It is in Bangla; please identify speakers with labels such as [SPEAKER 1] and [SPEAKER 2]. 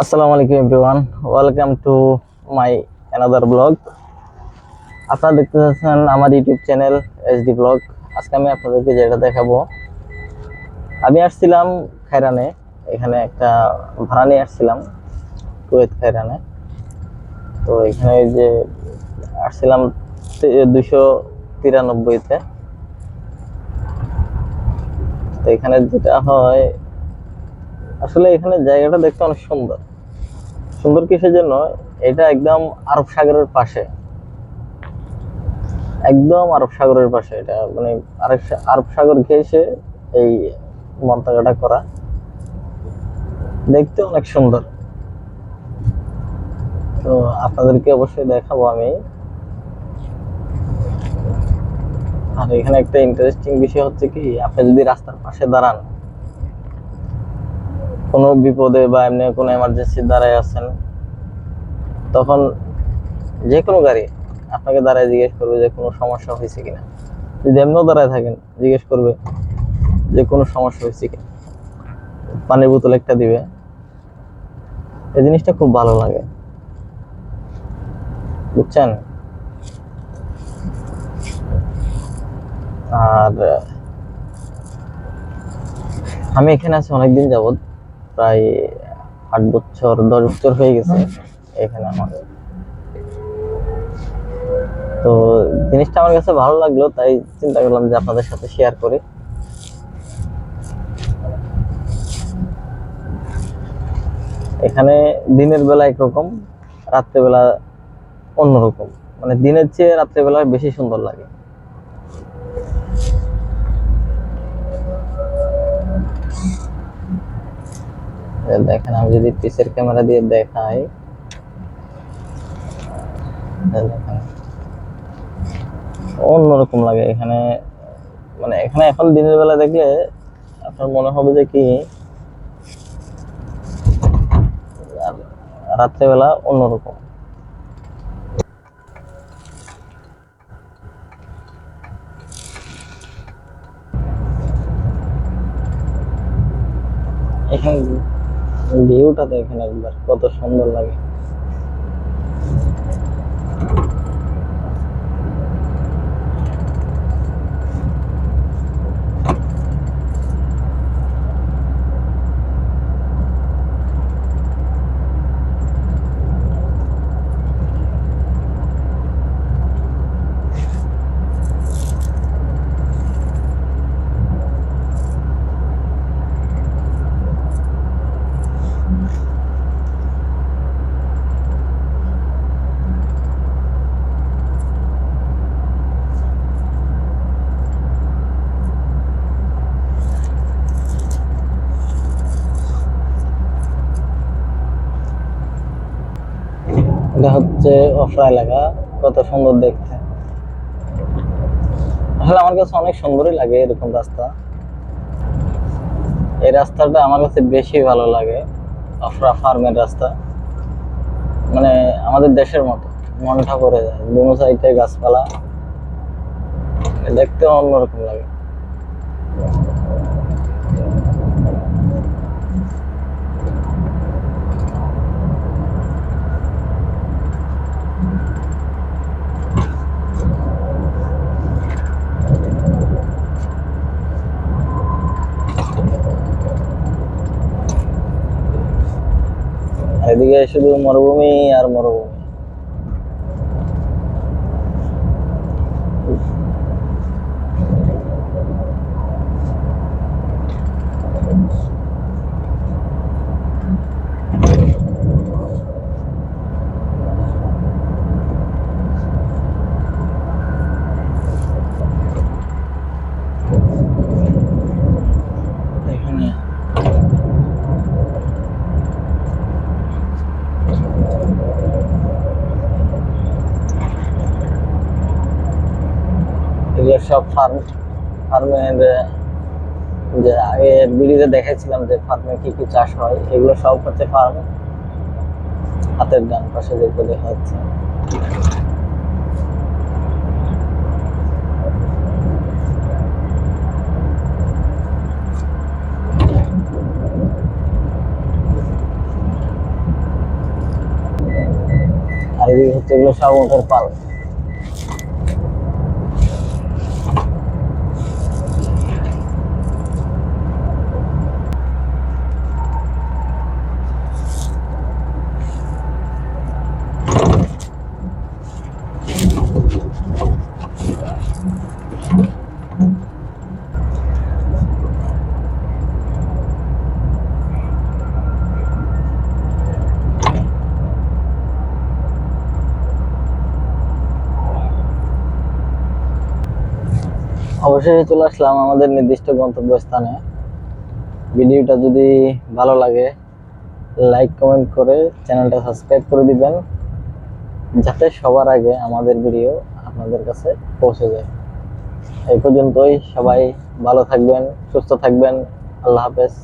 [SPEAKER 1] আসসালামু আলাইকুম everyone, welcome to my another blog. আপনারা দেখতে পাচ্ছেন আমার ইউটিউব চ্যানেল এসডি ব্লগ। আজকে আমি আপনাদেরকে যেটা দেখাবো, আমি আসছিলাম খাইরানে এখানে একটা ভাড়া নিয়ে আসছিলাম, কুয়েত খাইরানে তো এখানে যে আসছিলাম দুশো তিরানব্বইতে। তো এখানে যেটা হয় আসলে এখানে জায়গাটা দেখতে অনেক সুন্দর। সুন্দর কিসের জন্য? এটা একদম আরব সাগরের পাশে। একদম আরব সাগরের পাশে। এটা মানে আরব সাগর ঘেঁষে এই মন্তাকাটা করা। দেখতে অনেক সুন্দর। তো আপনাদেরকে অবশ্যই দেখাবো আমি। আর এখানে একটা ইন্টারেস্টিং বিষয় হচ্ছে কি, আপনি যদি রাস্তার পাশে দাঁড়ান কোনো বিপদে বা এমনি কোনো এমার্জেন্সি দাঁড়ায় আছেন, তখন যে কোনো গাড়ি আপনাকে দাঁড়ায় জিজ্ঞেস করবে যে কোনো সমস্যা হয়েছে কিনা। যদি এমনিও দাঁড়ায় থাকেন, জিজ্ঞেস করবে যে কোনো সমস্যা হয়েছে কিনা। পানির বোতল একটা দিবে। এই জিনিসটা খুব ভালো লাগে। বুঝছেন? আর আমি এখানে আছি অনেকদিন যাবত প্রায় আট বছর, দশ বছর হয়ে গেছে এখানে আমার তো জিনিসটা আমার কাছে ভালো লাগল, তাই চিন্তা করলাম যে আপনাদের সাথে শেয়ার করি। এখানে দিনের বেলা একরকম, রাত্রেবেলা অন্যরকম। মানে দিনের চেয়ে রাত্রেবেলা বেশি সুন্দর লাগে। দেখেন, আমি যদি পিসের ক্যামেরা দিয়ে দেখাই। অন্যরকম লাগে এখানে। মানে এখানে এখন দিনের বেলা দেখলে আপনার মনে হবে যে কি রাত্রেবেলা অন্যরকম। এখানে ভিউটা দেখেন একবার কত সুন্দর লাগে। এটা হচ্ছে অফরা এলাকা। কত সুন্দর দেখতে। আসলে আমার কাছে অনেক সুন্দরই লাগে এরকম রাস্তা। এই রাস্তাটা আমার কাছে বেশি ভালো লাগে, অফরা ফার্মের রাস্তা। মানে আমাদের দেশের মতো, মনটা করে যায়, দুনো সাইডে গাছপালা। দেখতে অন্যরকম লাগে। এদিকে শুধু মরুভূমি আর মরুভূমি এখানে এগুলো সব ফার্ম ফার্মের যে আগে ভিডিওতে দেখাইছিলাম যে ফার্মে কি কি চাষ হয়, এগুলো সব হচ্ছে ফার্ম হাতের ডান পাশে যেগুলো দেখা যাচ্ছে। আর এই হচ্ছে এগুলো শামুকের পাল। অবশেষে চলে আসলাম আমাদের নির্দিষ্ট গন্তব্যস্থানে। ভিডিওটা যদি ভালো লাগে লাইক কমেন্ট করে চ্যানেলটা সাবস্ক্রাইব করে দিবেন, যাতে সবার আগে আমাদের ভিডিও আপনাদের কাছে পৌঁছে যায়। এই পর্যন্তই সবাই ভালো থাকবেন, সুস্থ থাকবেন। আল্লাহ হাফেজ।